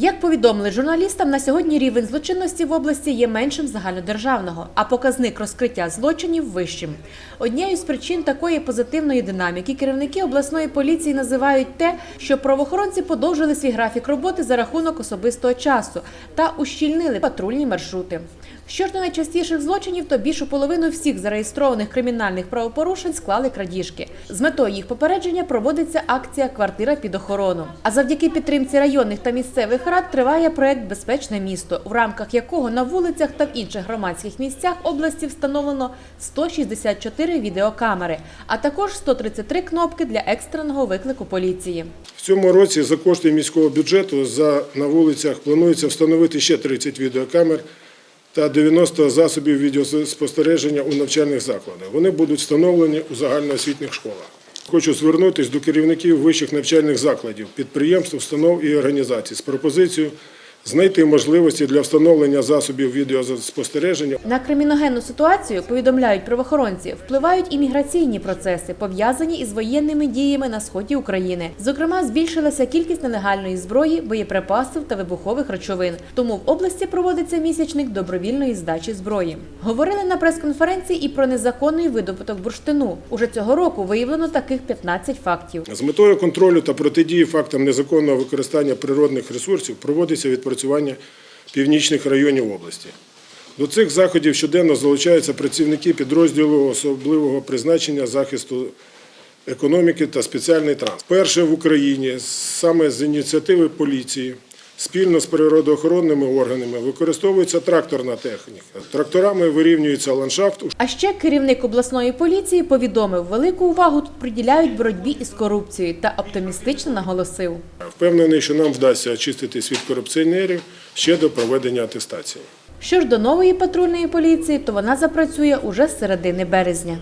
Як повідомили журналістам, на сьогодні рівень злочинності в області є меншим загальнодержавного, а показник розкриття злочинів вищим. Однією з причин такої позитивної динаміки керівники обласної поліції називають те, що правоохоронці подовжили свій графік роботи за рахунок особистого часу та ущільнили патрульні маршрути. Що ж до найчастіших злочинів, то більшу половину всіх зареєстрованих кримінальних правопорушень склали крадіжки. З метою їх попередження проводиться акція Квартира під охорону. А завдяки підтримці районних та місцевих рад триває проект Безпечне місто, в рамках якого на вулицях та в інших громадських місцях області встановлено 164 відеокамери, а також 133 кнопки для екстреного виклику поліції. В цьому році за кошти міського бюджету за, на вулицях планується встановити ще 30 відеокамер та 90 засобів відеоспостереження у навчальних закладах. Вони будуть встановлені у загальноосвітніх школах. Хочу звернутися до керівників вищих навчальних закладів, підприємств, установ і організацій з пропозицією знайти можливості для встановлення засобів відеоспостереження На криміногенну ситуацію, повідомляють правоохоронці, впливають і міграційні процеси, пов'язані із воєнними діями на сході України. Зокрема, збільшилася кількість нелегальної зброї, боєприпасів та вибухових речовин. Тому в області проводиться місячник добровільної здачі зброї. Говорили на прес-конференції і про незаконний видобуток бурштину. Уже цього року виявлено таких 15 фактів. З метою контролю та протидії фактам незаконного використання природних ресурсів проводиться відпрацювання північних районів області. До цих заходів щоденно залучаються працівники підрозділу особливого призначення захисту економіки та спеціальний транспорт. Перше в Україні саме з ініціативи поліції спільно з природоохоронними органами використовується тракторна техніка. Тракторами вирівнюється ландшафт. А ще керівник обласної поліції повідомив, велику увагу тут приділяють боротьбі із корупцією та оптимістично наголосив. Впевнений, що нам вдасться очиститись від корупціонерів ще до проведення атестації. Що ж до нової патрульної поліції, то вона запрацює уже з середини березня.